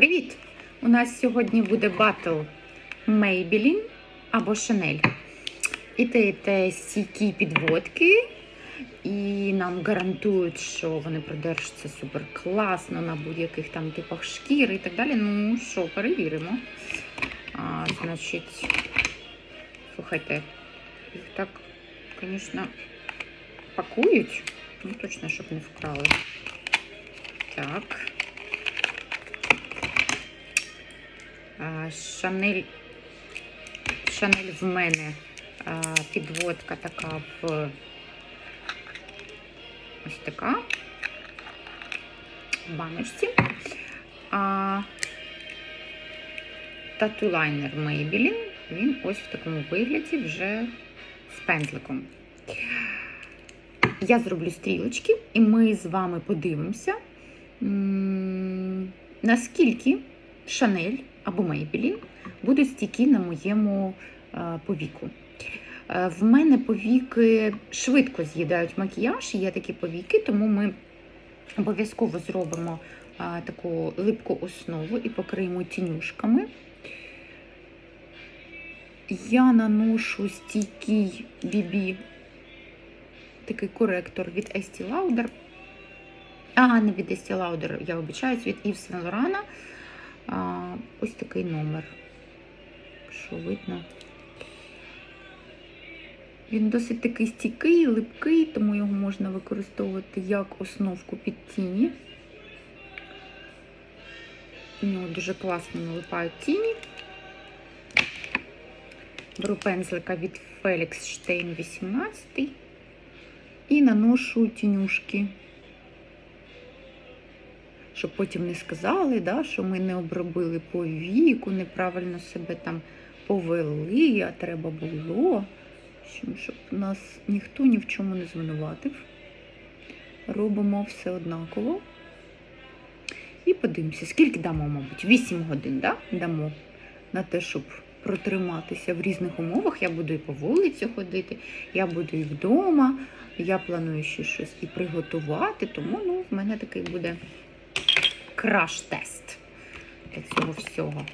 Привіт! У нас сьогодні буде батл Maybelline або Chanel. І те, і те стійкі підводки. І нам гарантують, що вони продержаться супер класно на будь-яких там типах шкіри і так далі. Ну що, перевіримо. А, Значить, слухайте, їх так, звісно, пакують. Ну, точно, щоб не вкрали. Так. Шанель, Шанель в мене підводка така в ось така в баночці. Тату-лайнер Maybelline, він ось в такому вигляді вже з пензликом. Я зроблю стрілочки, і ми з вами подивимося, наскільки Шанель або Maybelline будуть стійкі на моєму е, повіку. Е, В мене повіки швидко з'їдають макіяж, є такі повіки, тому ми обов'язково зробимо е, таку липку основу і покриємо тінюшками. Я наношу стійкий BB, такий коректор від Estee Lauder. А, не від Estee Lauder, я обичаюсь, від Yves Saint Laurent. Ось такий номер. Що видно? Він досить такий стійкий, липкий, тому його можна використовувати як основку під тіні. У нього дуже класно налипають тіні. Беру пензлика від Felix Stein 18 і наношу тінюшки щоб потім не сказали, да, що ми не обробили по віку, неправильно себе там повели, а треба було, щоб нас ніхто ні в чому не звинуватив. Робимо все однаково. І подивимося, скільки дамо, мабуть, 8 годин да? дамо на те, щоб протриматися в різних умовах. Я буду і по вулиці ходити, я буду і вдома, я планую ще щось і приготувати, тому ну, в мене такий буде краш-тест для цього всього.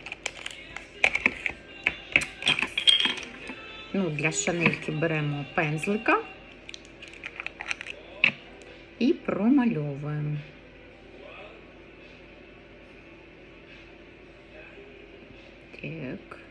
Ну, для шанельки беремо пензлика і промальовуємо. Так.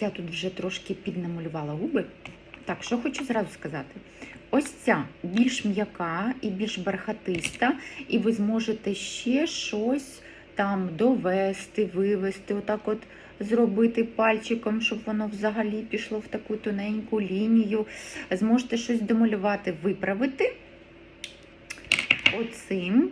Я тут вже трошки піднамалювала губи. Так, що хочу зразу сказати. Ось ця більш м'яка і більш бархатиста, і ви зможете ще щось там довести, вивести, отак от зробити пальчиком, щоб воно взагалі пішло в таку тоненьку лінію. Зможете щось домалювати, виправити. Оцим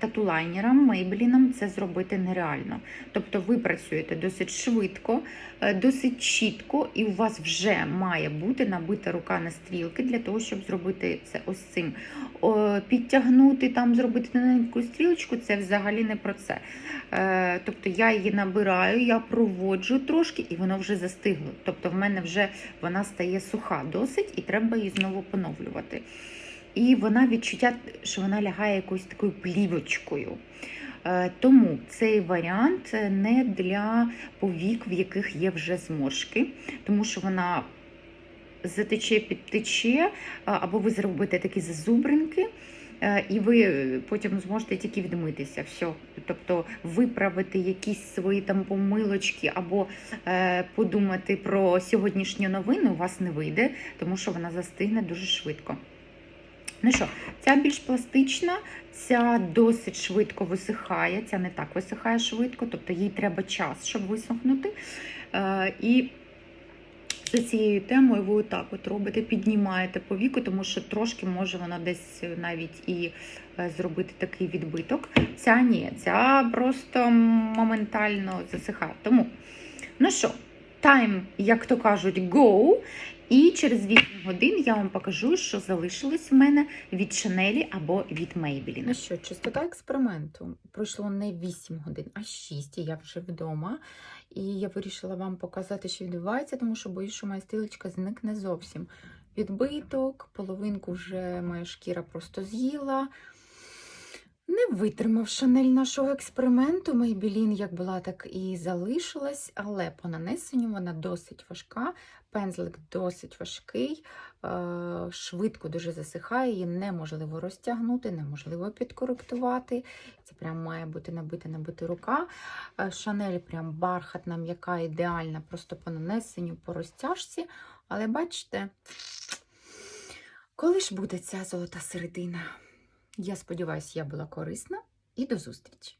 татулайнером, Maybelline це зробити нереально. Тобто ви працюєте досить швидко, е, досить чітко, і у вас вже має бути набита рука на стрілки для того, щоб зробити це ось цим. Підтягнути, там, зробити тоненьку стрілочку, це взагалі не про це. Е, Тобто я її набираю, я проводжу трошки, і воно вже застигло. Тобто в мене вже вона стає суха досить, і треба її знову поновлювати. І вона відчуття, що вона лягає якоюсь такою плівочкою. Е, Тому цей варіант не для повік, в яких є вже зморшки, тому що вона затече, підтече, або ви зробите такі зазубринки, е, і ви потім зможете тільки відмитися. Все. Тобто виправити якісь свої там помилочки, або е, подумати про сьогоднішню новину у вас не вийде, тому що вона застигне дуже швидко. Ну що, ця більш пластична, ця досить швидко висихає, ця не так висихає швидко, тобто їй треба час, щоб висохнути. Е, і за цією темою ви отак от робите, піднімаєте по віку, тому що трошки може вона десь навіть і е, зробити такий відбиток. Ця ні, ця просто моментально засихає. Тому, ну що, time, як то кажуть, go. І через 8 годин я вам покажу, що залишилось в мене від Шанелі або від Maybelline. Ну що, чистота експерименту. Пройшло не 8 годин, а 6, і я вже вдома. І я вирішила вам показати, що відбувається, тому що боюсь, що моя стрілочка зникне зовсім. Відбиток, половинку вже моя шкіра просто з'їла. Витримав Шанель нашого експерименту. Maybelline як була, так і залишилась, але по нанесенню вона досить важка. Пензлик досить важкий, е, швидко дуже засихає, її неможливо розтягнути, неможливо підкоректувати. Це прям має бути набита набита рука. Е, Шанель прям бархатна, м'яка, ідеальна, просто по нанесенню, по розтяжці. Але бачите, коли ж буде ця золота середина? Я сподіваюся, я була корисна і до зустрічі!